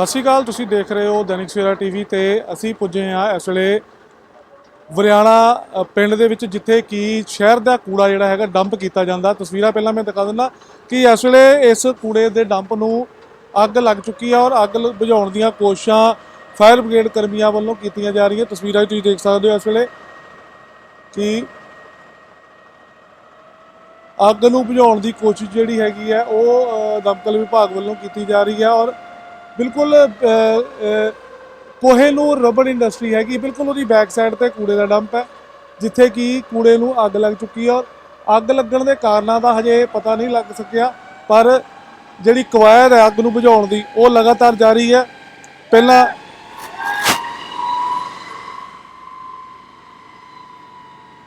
ਸਤਿ ਸ਼੍ਰੀ ਅਕਾਲ, ਤੁਸੀਂ ਦੇਖ ਰਹੇ ਹੋ ਦੈਨਿਕ ਸਵੇਰਾ ਟੀਵੀ ਤੇ ਅਸੀਂ ਪੁੱਜੇ ਹਾਂ ਇਸ ਵੇਲੇ ਵਰਿਆਣਾ ਪਿੰਡ ਦੇ ਵਿੱਚ ਜਿੱਥੇ ਕਿ ਸ਼ਹਿਰ ਦਾ ਕੂੜਾ ਜਿਹੜਾ ਹੈਗਾ ਡੰਪ ਕੀਤਾ ਜਾਂਦਾ। ਤਸਵੀਰਾਂ ਪਹਿਲਾਂ ਮੈਂ ਦਿਖਾ ਦਿੰਦਾ ਕਿ ਇਸ ਵੇਲੇ ਇਸ ਕੂੜੇ ਦੇ ਡੰਪ ਨੂੰ ਅੱਗ ਲੱਗ ਚੁੱਕੀ ਹੈ ਔਰ ਅੱਗ ਬੁਝਾਉਣ ਦੀਆਂ ਕੋਸ਼ਿਸ਼ਾਂ ਫਾਇਰ ਬ੍ਰਿਗੇਡ ਕਰਮੀਆਂ ਵੱਲੋਂ ਕੀਤੀਆਂ ਜਾ ਰਹੀਆਂ। ਤਸਵੀਰਾਂ 'ਚ ਤੁਸੀਂ ਦੇਖ ਸਕਦੇ ਹੋ ਇਸ ਵੇਲੇ ਕਿ ਅੱਗ ਨੂੰ ਬੁਝਾਉਣ ਦੀ ਕੋਸ਼ਿਸ਼ ਜਿਹੜੀ ਹੈਗੀ ਹੈ, ਉਹ ਦਮਕਲ ਵਿਭਾਗ ਵੱਲੋਂ ਕੀਤੀ ਜਾ ਰਹੀ ਹੈ ਔਰ ਬਿਲਕੁਲ ਅ, ਅ, ਕੋਹੇਨੂਰ ਰਬੜ ਇੰਡਸਟਰੀ ਹੈਗੀ। ਬਿਲਕੁਲ ਉਹਦੀ ਬੈਕ ਸਾਈਡ ਤੇ ਕੂੜੇ ਦਾ ਡੰਪ ਹੈ ਜਿੱਥੇ ਕਿ ਕੂੜੇ ਨੂੰ ਅੱਗ ਲੱਗ ਚੁੱਕੀ ਹੈ ਔਰ ਅੱਗ ਲੱਗਣ ਦੇ ਕਾਰਨਾਂ ਦਾ ਹਜੇ ਪਤਾ ਨਹੀਂ ਲੱਗ ਸਕਿਆ ਪਰ ਜਿਹੜੀ ਕਵਾਇਦ ਹੈ ਅੱਗ ਨੂੰ ਬੁਝਾਉਣ ਦੀ ਉਹ ਲਗਾਤਾਰ ਜਾਰੀ ਹੈ। ਪਹਿਲਾਂ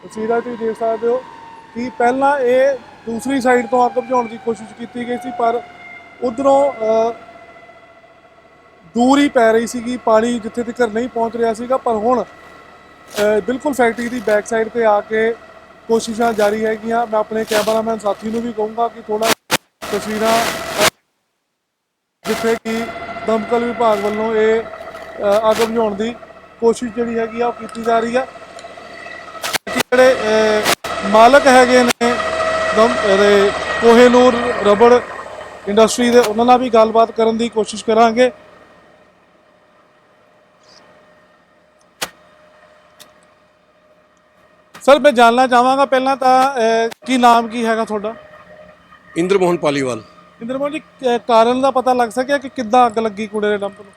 ਤਸਵੀਰਾਂ ਤੁਸੀਂ ਦੇਖ ਸਕਦੇ ਹੋ ਕਿ ਪਹਿਲਾਂ ਇਹ ਦੂਸਰੀ ਸਾਈਡ ਤੋਂ ਅੱਗ ਬੁਝਾਉਣ ਦੀ ਕੋਸ਼ਿਸ਼ ਕੀਤੀ ਗਈ ਸੀ ਪਰ ਉਧਰੋਂ ਦੂਰ ਹੀ ਪੈ ਰਹੀ ਸੀਗੀ, ਪਾਣੀ ਜਿੱਥੇ ਤੱਕ ਨਹੀਂ ਪਹੁੰਚ ਰਿਹਾ ਸੀਗਾ, ਪਰ ਹੁਣ ਬਿਲਕੁਲ ਫੈਕਟਰੀ ਦੀ ਬੈਕ ਸਾਈਡ ਤੇ ਆ ਕੇ ਕੋਸ਼ਿਸ਼ਾਂ ਜਾਰੀ ਹੈਗੀਆਂ। ਮੈਂ ਆਪਣੇ ਕੈਮਰਾਮੈਨ ਸਾਥੀ ਨੂੰ ਵੀ ਕਹੂੰਗਾ ਕਿ ਥੋੜਾ ਤਸਵੀਰਾਂ, ਜਿੱਥੇ ਕਿ ਦਮਕਲ ਵਿਭਾਗ ਵੱਲੋਂ ਇਹ ਅੱਗ ਬੁਝਾਉਣ ਦੀ ਕੋਸ਼ਿਸ਼ ਜਿਹੜੀ ਹੈਗੀ ਆ, ਉਹ ਕੀਤੀ ਜਾ ਰਹੀ ਆ। ਜਿਹੜੇ ਮਾਲਕ ਹੈਗੇ ਨੇ, ਦਮ ਇਹਦੇ ਕੋਹੇਨੂਰ ਰਬੜ ਇੰਡਸਟਰੀ ਦੇ, ਉਹਨਾਂ ਨਾਲ ਵੀ ਗੱਲਬਾਤ ਕਰਨ ਦੀ ਕੋਸ਼ਿਸ਼ ਕਰਾਂਗੇ। ਸਰ ਮੈਂ ਜਾਣਨਾ ਚਾਹਾਂਗਾ ਪਹਿਲਾਂ ਤਾਂ ਅਹ, ਕੀ ਨਾਮ ਕੀ ਹੈਗਾ ਤੁਹਾਡਾ इंद्र मोहन पालीवाल ਇੰਦਰਮੋਹਨ ਜੀ ਅਹ, ਕਾਰਨ ਦਾ ਪਤਾ ਲੱਗ ਸਕਿਆ ਕਿ ਕਿੱਦਾਂ ਅੱਗ ਲੱਗੀ ਕੂੜੇ ਦੇ ਡੰਪ ਨੂੰ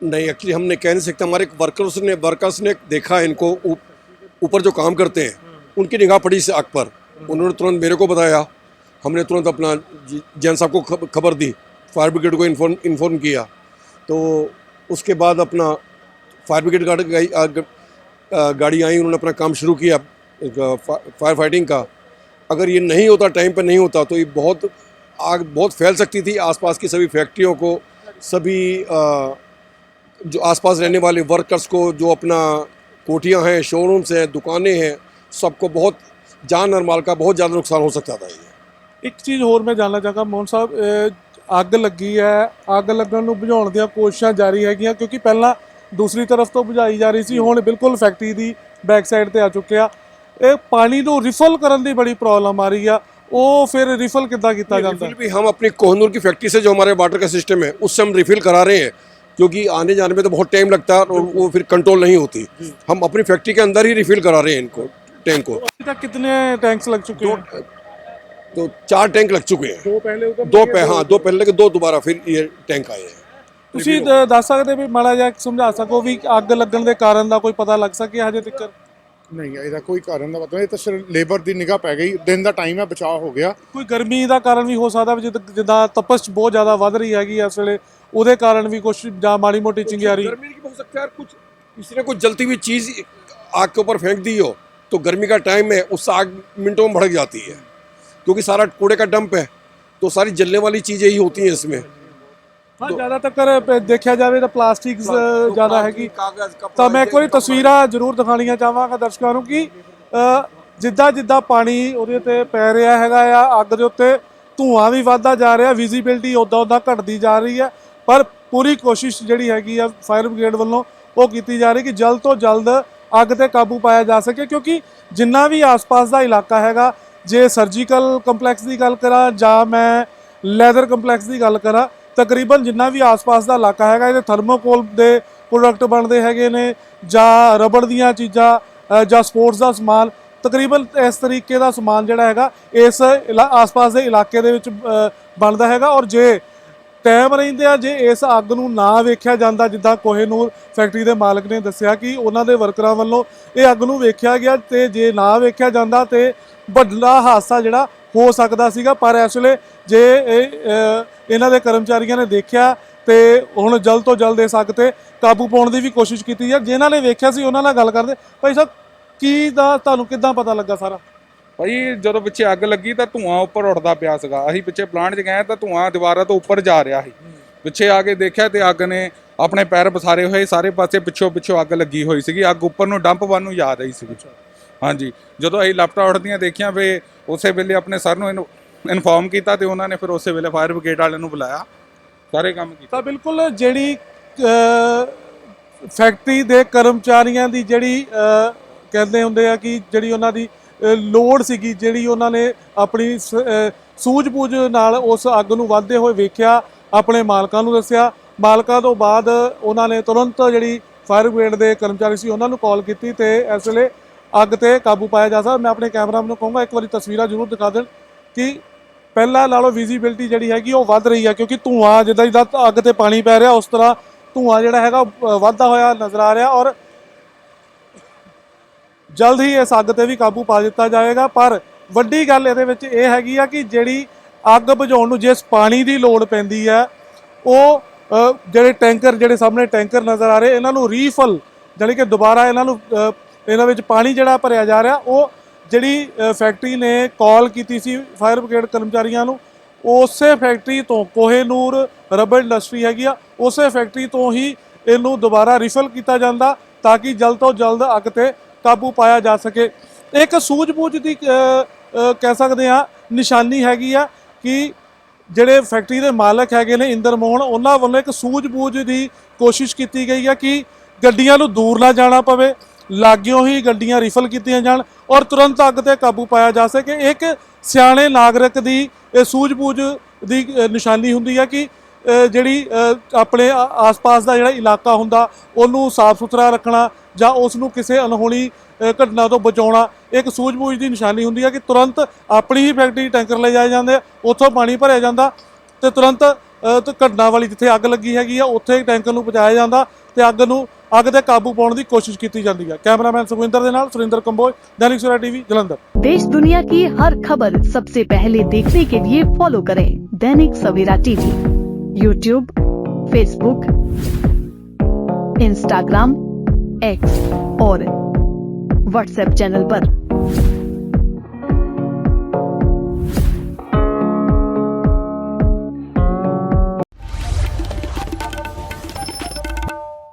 नहीं एक्चुअली हम नहीं कह नहीं सकते हमारे वर्कर्स ने वर्कर्स ने देखा इनको ऊप- ऊपर जो काम करते हैं उनकी निगाह पड़ी इस आग पर उन्होंने तुरंत मेरे को बताया हमने तुरंत अपना जी- जैन साहब को खब- खबर दी फायर ब्रिगेड को इन्फॉर्म इन्फॉर्म किया तो उसके बाद अपना फायर ब्रिगेड गाड़ी गई आग- अ, गाड़ी आई उन्होंने अपना काम शुरू किया एक, अ, फा- फायर फाइटिंग का अगर ये नहीं होता टाइम पे नहीं होता तो ये बहुत आग बहुत फैल सकती थी आसपास की सभी फैक्ट्रियों को सभी अ, जो आसपास रहने वाले वर्कर्स को जो अपना कोठियां हैं शोरूम्स हैं दुकानें हैं सबको बहुत जान और माल का बहुत ज़्यादा नुकसान हो सकता था ये ਇੱਕ ਚੀਜ਼ ਹੋਰ ਮੈਂ ਜਾਣਨਾ ਚਾਹਾਂਗਾ ਮੋਹਨ ਸਾਹਿਬ ਅਹ, ਅੱਗ ਲੱਗੀ ਹੈ ਅੱਗ ਲੱਗਣ ਨੂੰ ਬੁਝਾਉਣ ਦੀਆਂ ਕੋਸ਼ਿਸ਼ਾਂ ਜਾਰੀ ਹੈਗੀਆਂ ਕਿਉਂਕਿ ਪਹਿਲਾਂ ਦੂਸਰੀ ਤਰਫ ਤੋਂ ਬੁਝਾਈ ਜਾ ਰਹੀ ਸੀ ਹੁਣ ਬਿਲਕੁਲ ਫੈਕਟਰੀ ਦੀ ਬੈਕ ਸਾਈਡ ਤੇ ਆ ਚੁੱਕਿਆ ਇਹ ਪਾਣੀ ਨੂੰ ਰਿਫਲ ਕਰਨ ਦੀ ਬੜੀ ਪ੍ਰੋਬਲਮ ਆ ਰਹੀ ਆ ਉਹ ਫਿਰ ਰਿਫਲ ਕਿੱਦਾਂ ਕੀਤਾ ਜਾਂਦਾ रिफिल भी हम अपनी कोहनूर की फैक्ट्री से जो हमारे वाटर का सिस्टम है उससे हम रिफिल करा रहे हैं क्योंकि आने जाने में तो बहुत टाइम लगता है और वो फिर कंट्रोल नहीं होती हम अपनी फैक्ट्री के अंदर ही रिफिल करा रहे हैं इनको टैंक को अभी तक कितने टैंक्स लग चुके हैं तो चार टैंक लग चुके हैं दो पहले उधर दो पे हाँ दो पहले के दो दोबारा फिर ये टैंक आए हैं ਤੁਸੀਂ ਦ- ਦੱਸ ਸਕਦੇ ਵੀ ਮਾੜਾ ਜਿਹਾ ਸਮਝਾ ਸਕੋ ਵੀ ਅੱਗ ਲੱਗਣ ਦੇ ਕਾਰਨ ਦਾ ਕੋਈ ਪਤਾ ਲੱਗ ਸਕਿਆ ਹਜੇ ਤੱਕ ਨਹੀਂ ਇਹਦਾ ਕੋਈ ਕਾਰਨ ਦਾ ਪਤਾ ਨਹੀਂ ਇਹ ਤਾਂ ਸਿਰ ਲੇਬਰ ਦੀ ਨਿਗਾਹ ਪੈ ਗਈ ਦਿਨ ਦਾ ਟਾਈਮ ਹੈ ਬਚਾਅ ਹੋ ਗਿਆ ਕੋਈ ਗਰਮੀ ਦਾ ਕਾਰਨ ਵੀ ਹੋ ਸਕਦਾ ਵੀ ਜਿੱਦ- ਜਿੱਦਾਂ ਤਪਸ਼ ਬਹੁਤ ਜ਼ਿਆਦਾ ਵੱਧ ਰਹੀ ਹੈਗੀ ਆ ਇਸ ਵੇਲੇ ਉਹਦੇ ਕਾਰਨ ਵੀ ਕੁਝ ਜਾਂ ਮਾੜੀ ਮੋਟੀ ਚਿੰਗਿਆਰੀ गर्मी की हो सकता है यार कुछ किसी ने कुछ जलती हुई चीज आग के ऊपर फेंक दी हो तो गर्मी का टाइम है उससे आग मिनटों में भड़क जाती है क्योंकि सारा कूड़े का डंप है तो सारी जलने वाली चीजें ही होती हैं इसमें ਹਾਂ ਜ਼ਿਆਦਾਤਰ ਕਰ ਦੇਖਿਆ ਜਾਵੇ ਤਾਂ ਪਲਾਸਟਿਕਸ ਜ਼ਿਆਦਾ ਹੈਗੀ। ਤਾਂ ਮੈਂ ਕੋਈ ਤਸਵੀਰਾਂ ਜ਼ਰੂਰ ਦਿਖਾਣੀਆਂ ਚਾਹਾਂਗਾ ਦਰਸ਼ਕਾਂ ਨੂੰ ਕਿ ਜਿੱਦਾਂ ਜਿੱਦਾਂ ਪਾਣੀ ਉਹਦੇ ਤੇ ਪੈ ਰਿਹਾ ਹੈਗਾ ਆ ਅੱਗ ਦੇ ਉੱਤੇ ਧੂਆਂ ਵੀ ਵੱਧਦਾ ਜਾ ਰਿਹਾ ਵਿਜ਼ਿਬਿਲਟੀ ਉਦਾਂ ਉਦਾਂ ਘਟਦੀ ਜਾ ਰਹੀ ਹੈ। ਪਰ ਪੂਰੀ ਕੋਸ਼ਿਸ਼ ਜਿਹੜੀ ਹੈਗੀ ਆ ਫਾਇਰ ਬ੍ਰਿਗੇਡ ਵੱਲੋਂ ਉਹ ਕੀਤੀ ਜਾ ਰਹੀ ਕਿ ਜਲਦ ਤੋਂ ਜਲਦ ਅੱਗ ਤੇ ਕਾਬੂ ਪਾਇਆ ਜਾ ਸਕੇ ਕਿਉਂਕਿ ਜਿੰਨਾ ਵੀ ਆਸ-ਪਾਸ ਦਾ ਇਲਾਕਾ ਹੈਗਾ ਜੇ ਸਰਜੀਕਲ ਕੰਪਲੈਕਸ ਦੀ ਗੱਲ ਕਰਾਂ ਜਾਂ ਮੈਂ ਲੈਦਰ ਕੰਪਲੈਕਸ ਦੀ ਗੱਲ ਕਰਾਂ ਤਕਰੀਬਨ ਜਿੰਨਾ ਵੀ ਆਸ-ਪਾਸ ਦਾ ਇਲਾਕਾ ਹੈਗਾ, ਇਹਦੇ ਥਰਮੋਕੋਲ ਦੇ ਪ੍ਰੋਡਕਟ ਬਣਦੇ ਹੈਗੇ ਨੇ, ਜਾਂ ਰਬੜ ਦੀਆਂ ਚੀਜ਼ਾਂ ਜਾਂ ਸਪੋਰਟਸ ਦਾ ਸਮਾਨ, ਤਕਰੀਬਨ ਇਸ ਤਰੀਕੇ ਦਾ ਸਮਾਨ ਜਿਹੜਾ ਹੈਗਾ, ਇਸ ਇਲਾ- ਆਸ-ਪਾਸ ਦੇ ਇਲਾਕੇ ਦੇ ਵਿੱਚ ਬਣਦਾ ਹੈਗਾ। ਔਰ ਜੇ ਟਾਈਮ ਰਹਿੰਦੇ ਆ, ਜੇ ਇਸ ਅੱਗ ਨੂੰ ਨਾ ਵੇਖਿਆ ਜਾਂਦਾ, ਜਿੱਦਾਂ ਕੋਹੇਨੂਰ ਫੈਕਟਰੀ ਦੇ ਮਾਲਕ ਨੇ ਦੱਸਿਆ ਕਿ ਉਹਨਾਂ ਦੇ ਵਰਕਰਾਂ ਵੱਲੋਂ ਇਹ ਅੱਗ ਨੂੰ ਵੇਖਿਆ ਗਿਆ ਤੇ ਜੇ ਨਾ ਵੇਖਿਆ ਜਾਂਦਾ ਤੇ ਵੱਡਾ ਹਾਦਸਾ ਜਿਹੜਾ ਹੋ ਸਕਦਾ ਸੀਗਾ, ਪਰ ਇਸ ਵੇਲੇ ਜੇ ਇਹ ਇਹਨਾਂ ਦੇ ਕਰਮਚਾਰੀਆਂ ਨੇ ਦੇਖਿਆ ਤੇ ਹੁਣ ਜਲਦ ਤੋਂ ਜਲਦ ਇਸ ਅੱਗ ਤੇ ਕਾਬੂ ਪਾਉਣ ਦੀ ਵੀ ਕੋਸ਼ਿਸ਼ ਕੀਤੀ ਹੈ ਜਿਨ੍ਹਾਂ ਨੇ ਵੇਖਿਆ ਸੀ, ਉਹਨਾਂ ਨਾਲ ਗੱਲ ਕਰਦੇ। ਭਾਈ ਸਾਹਿਬ, ਕੀ ਦਾ ਤੁਹਾਨੂੰ ਕਿੱਦਾਂ ਪਤਾ ਲੱਗਾ ਸਾਰਾ? ਭਾਈ, ਜਦੋਂ ਪਿੱਛੇ ਅੱਗ ਲੱਗੀ ਤਾਂ ਧੂਆਂ ਉੱਪਰ ਉੱਡਦਾ ਪਿਆ ਸੀਗਾ। ਅਸੀਂ ਪਿੱਛੇ ਪਲਾਂਟ 'ਚ ਗਏ ਤਾਂ ਧੂਆਂ ਦੀਵਾਰਾਂ ਤੋਂ ਉੱਪਰ ਜਾ ਰਿਹਾ ਸੀ। ਪਿੱਛੇ ਆ ਕੇ ਦੇਖਿਆ ਤੇ ਅੱਗ ਨੇ ਆਪਣੇ ਪੈਰ ਪਸਾਰੇ ਹੋਏ, ਸਾਰੇ ਪਾਸੇ ਪਿੱਛੋਂ ਪਿੱਛੋਂ ਅੱਗ ਲੱਗੀ ਹੋਈ ਸੀਗੀ। ਅੱਗ ਉੱਪਰ ਨੂੰ ਡੰਪ ਵੱਲ ਨੂੰ ਜਾ ਰਹੀ ਸੀਗੀ। ਹਾਂਜੀ। ਜਦੋਂ ਅਸੀਂ ਲੈਫਟਾ ਉੱਠਦੀਆਂ ਦੇਖੀਆਂ ਵੀ ਉਸੇ ਵੇਲੇ ਆਪਣੇ ਸਰ ਨੂੰ ਇਹਨੂੰ ਇਨਫੋਰਮ ਕੀਤਾ ਤੇ ਉਹਨਾਂ ਨੇ ਫਿਰ ਉਸੇ ਵੇਲੇ ਫਾਇਰ ਬ੍ਰਿਗੇਡ ਵਾਲਿਆਂ ਨੂੰ ਬੁਲਾਇਆ। ਸਾਰੇ ਕੰਮ ਕੀਤਾ। ਤਾਂ ਬਿਲਕੁਲ ਜਿਹੜੀ ਫੈਕਟਰੀ ਦੇ ਕਰਮਚਾਰੀਆਂ ਦੀ ਜਿਹੜੀ ਅ, ਕਹਿੰਦੇ ਹੁੰਦੇ ਆ ਕਿ ਜਿਹੜੀ ਉਹਨਾਂ ਦੀ ਅ, ਲੋੜ ਸੀਗੀ ਜਿਹੜੀ ਉਹਨਾਂ ਨੇ ਆਪਣੀ ਸ- ਅ, ਸੂਝ-ਬੂਝ ਨਾਲ ਉਸ ਅੱਗ ਨੂੰ ਵੱਧਦੇ ਹੋਏ ਵੇਖਿਆ ਆਪਣੇ ਮਾਲਕਾਂ ਨੂੰ ਦੱਸਿਆ। ਮਾਲਕਾਂ ਤੋਂ ਬਾਅਦ ਉਹਨਾਂ ਨੇ ਤੁਰੰਤ ਜਿਹੜੀ ਫਾਇਰ ਬ੍ਰਿਗੇਡ ਦੇ ਕਰਮਚਾਰੀ ਸੀ ਉਹਨਾਂ ਨੂੰ ਕਾਲ ਕੀਤੀ ਤੇ ਇਸ ਵੇਲੇ ਅੱਗ ਤੇ ਕਾਬੂ ਪਾਇਆ ਜਾ ਸਕਦਾ। ਮੈਂ ਆਪਣੇ ਕੈਮਰਾਮੈਨ ਨੂੰ ਕਹੂੰਗਾ, ਇੱਕ ਵਾਰੀ ਤਸਵੀਰਾਂ ਜ਼ਰੂਰ ਦਿਖਾ ਦੇਣ ਕਿ ਪਹਿਲਾਂ ਨਾਲੋਂ ਵਿਜ਼ੀਬਿਲਟੀ ਜਿਹੜੀ ਹੈਗੀ, ਉਹ ਵੱਧ ਰਹੀ ਹੈ ਕਿਉਂਕਿ ਧੂਆਂ ਜਿੱਦਾਂ ਜਿੱਦਾਂ ਅੱਗ ਤੇ ਪਾਣੀ ਪੈ ਰਿਹਾ, ਉਸ ਤਰ੍ਹਾਂ ਧੂਆਂ ਜਿਹੜਾ ਹੈਗਾ ਵੱਧਦਾ ਹੋਇਆ ਨਜ਼ਰ ਆ ਰਿਹਾ ਔਰ ਜਲਦ ਹੀ ਇਸ ਅੱਗ ਤੇ ਵੀ ਕਾਬੂ ਪਾ ਦਿੱਤਾ ਜਾਏਗਾ। ਪਰ ਵੱਡੀ ਗੱਲ ਇਹਦੇ ਵਿੱਚ ਇਹ ਹੈਗੀ ਆ ਕਿ ਜਿਹੜੀ ਅੱਗ ਬੁਝਾਉਣ ਨੂੰ ਜਿਸ ਪਾਣੀ ਦੀ ਲੋੜ ਪੈਂਦੀ ਹੈ ਉਹ ਜਿਹੜੇ ਟੈਂਕਰ, ਜਿਹੜੇ ਸਾਹਮਣੇ ਟੈਂਕਰ ਨਜ਼ਰ ਆ ਰਹੇ, ਇਹਨਾਂ ਨੂੰ ਰੀਫਲ, ਜਾਣੀ ਕਿ ਦੁਬਾਰਾ ਇਹਨਾਂ ਨੂੰ ਇਹਨਾਂ ਵਿੱਚ ਪਾਣੀ ਜਿਹੜਾ ਭਰਿਆ ਜਾ ਰਿਹਾ, ਉਹ ਜਿਹੜੀ ਫੈਕਟਰੀ ਨੇ ਕਾਲ ਕੀਤੀ ਸੀ ਫਾਇਰ ਬ੍ਰਿਗੇਡ ਕਰਮਚਾਰੀਆਂ ਨੂੰ, ਉਸੇ ਫੈਕਟਰੀ ਤੋਂ ਕੋਹੇਨੂਰ ਰਬੜ ਇੰਡਸਟਰੀ ਹੈਗੀ ਆ, ਉਸੇ ਫੈਕਟਰੀ ਤੋਂ ਹੀ ਇਹਨੂੰ ਦੁਬਾਰਾ ਰਿਫਿਲ ਕੀਤਾ ਜਾਂਦਾ ਤਾਂ ਕਿ ਜਲਦ ਤੋਂ ਜਲਦ ਅੱਗ ਤੇ ਕਾਬੂ ਪਾਇਆ ਜਾ ਸਕੇ। ਇੱਕ ਸੂਝ-ਬੂਝ ਦੀ ਕਹਿ ਸਕਦੇ ਆ ਨਿਸ਼ਾਨੀ ਹੈਗੀ ਆ ਕਿ ਜਿਹੜੇ ਫੈਕਟਰੀ ਦੇ ਮਾਲਕ ਹੈਗੇ ਨੇ ਇੰਦਰ ਮੋਹਨ, ਉਹਨਾਂ ਵੱਲੋਂ ਇੱਕ ਸੂਝ-ਬੂਝ ਦੀ ਕੋਸ਼ਿਸ਼ ਕੀਤੀ ਗਈ ਆ ਕਿ ਗੱਡੀਆਂ ਨੂੰ ਦੂਰ ਨਾ ਜਾਣਾ ਪਵੇ। ਲਾਗਿਓ ਹੀ ਗੱਡੀਆਂ ਰਿਫਲ ਕੀਤੀਆਂ ਜਾਣ ਔਰ ਤੁਰੰਤ ਅੱਗ ਤੇ ਕਾਬੂ ਪਾਇਆ ਜਾ ਸਕੇ। ਇੱਕ ਸਿਆਣੇ ਨਾਗਰਿਕ ਦੀ, ਇਹ ਸੂਝ-ਬੂਝ ਦੀ ਨਿਸ਼ਾਨੀ ਹੁੰਦੀ ਹੈ ਕਿ ਜਿਹੜੀ ਆਪਣੇ ਆਸ-ਪਾਸ ਦਾ ਜਿਹੜਾ ਇਲਾਕਾ ਹੁੰਦਾ, ਉਹਨੂੰ ਸਾਫ਼ ਸੁਥਰਾ ਰੱਖਣਾ ਜਾਂ ਉਸ ਨੂੰ ਕਿਸੇ ਅਣਹੋਣੀ ਘਟਨਾ ਤੋਂ ਬਚਾਉਣਾ ਇੱਕ ਸੂਝ-ਬੂਝ ਦੀ ਨਿਸ਼ਾਨੀ ਹੁੰਦੀ ਹੈ ਕਿ ਤੁਰੰਤ ਆਪਣੀ ਹੀ ਫੈਕਟਰੀ ਟੈਂਕਰ ਲੈ ਜਾਏ ਜਾਂਦੇ ਉੱਥੋਂ ਪਾਣੀ ਭਰਿਆ ਜਾਂਦਾ ਤੇ ਤੁਰੰਤ ਘਟਨਾ ਵਾਲੀ ਜਿੱਥੇ ਅੱਗ ਲੱਗੀ ਹੈਗੀ ਆ, ਉੱਥੇ ਟੈਂਕਰ ਨੂੰ ਪਹੁੰਚਾਇਆ ਜਾਂਦਾ ਤੇ ਅੱਗ ਨੂੰ ਅੱਗ ਤੇ ਕਾਬੂ ਪਾਉਣ ਦੀ ਕੋਸ਼ਿਸ਼ ਕੀਤੀ ਜਾਂਦੀ ਹੈ ਕੈਮਰਾਮੈਨ ਸੁਖਵਿੰਦਰ ਦੇ ਨਾਲ ਸੁਰਿੰਦਰ ਕੰਬੋਜ ਦੈਨਿਕ ਸਵੇਰਾ ਟੀਵੀ ਜਲੰਧਰ देश दुनिया की हर खबर सबसे पहले देखने के लिए फॉलो करें Dainik Savera TV YouTube Facebook Instagram X और व्हाट्सएप चैनल पर।